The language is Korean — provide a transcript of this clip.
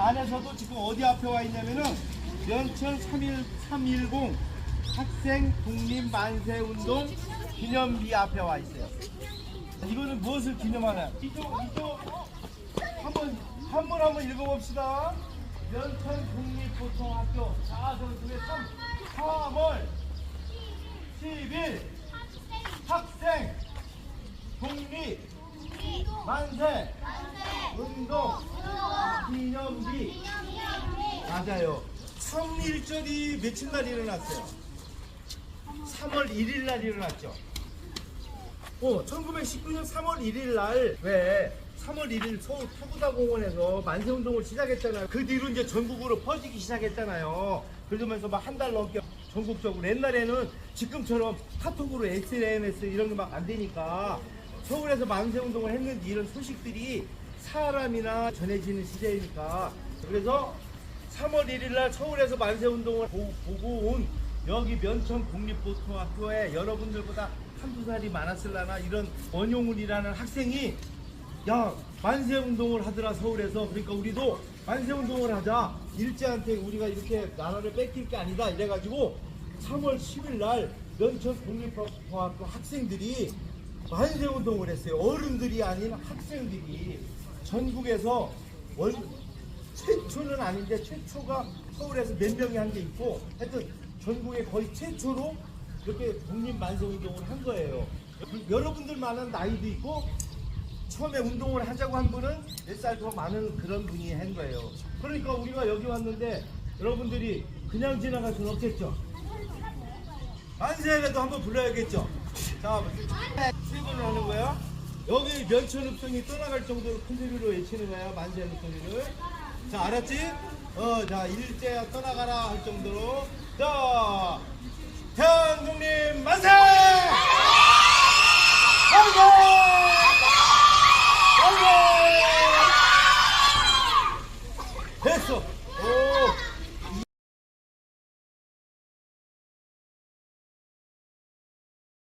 안에서도 지금 어디 앞에 와 있냐면은 연천 3일 310 학생 독립 만세 운동 기념비 앞에 와 있어요. 이거는 무엇을 기념하나요? 이쪽 이쪽 한번 한번 한번 읽어봅시다. 연천 국립보통학교 자선수의 3 3월 10일 학생 독립 만세 운동 기념비 맞아요. 3일절이 며칠 날 일어났어요? 3월 1일 날 일어났죠. 어, 1919년 3월 1일 날 왜 3월 1일 서울 타구다공원에서 만세운동을 시작했잖아요. 그 뒤로 이제 전국으로 퍼지기 시작했잖아요. 그러면서 막 한 달 넘게 전국적으로 옛날에는 지금처럼 카톡으로 SNS 이런 게 막 안 되니까 서울에서 만세운동을 했는데 이런 소식들이 사람이나 전해지는 시대이니까. 그래서 3월 1일 날 서울에서 만세운동을 보- 보고 온 여기 면천 국립보통학교에 여러분들보다 한두 살이 많았을라나 이런 원용훈이라는 학생이 야 만세운동을 하더라 서울에서. 그러니까 우리도 만세운동을 하자. 일제한테 우리가 이렇게 나라를 뺏길 게 아니다 이래가지고 3월 10일 날 면천 국립보통학교 학생들이 만세운동을 했어요. 어른들이 아닌 학생들이 전국에서 월, 최초는 아닌데 최초가 서울에서 몇 명이 한 게 있고 하여튼 전국에 거의 최초로 이렇게 독립 만세 운동을 한 거예요. 여러분들만한 나이도 있고 처음에 운동을 하자고 한 분은 몇 살 더 많은 그런 분이 한 거예요. 그러니까 우리가 여기 왔는데 여러분들이 그냥 지나갈 수는 없겠죠. 만세라도 한번 불러야겠죠. 자, 세 번을 하는 거야. 여기 면천읍성이 떠나갈 정도로 큰 소리로 외치는 거야 소리를. 자, 알았지? 어, 자, 일제야 떠나가라 할 정도로. 자,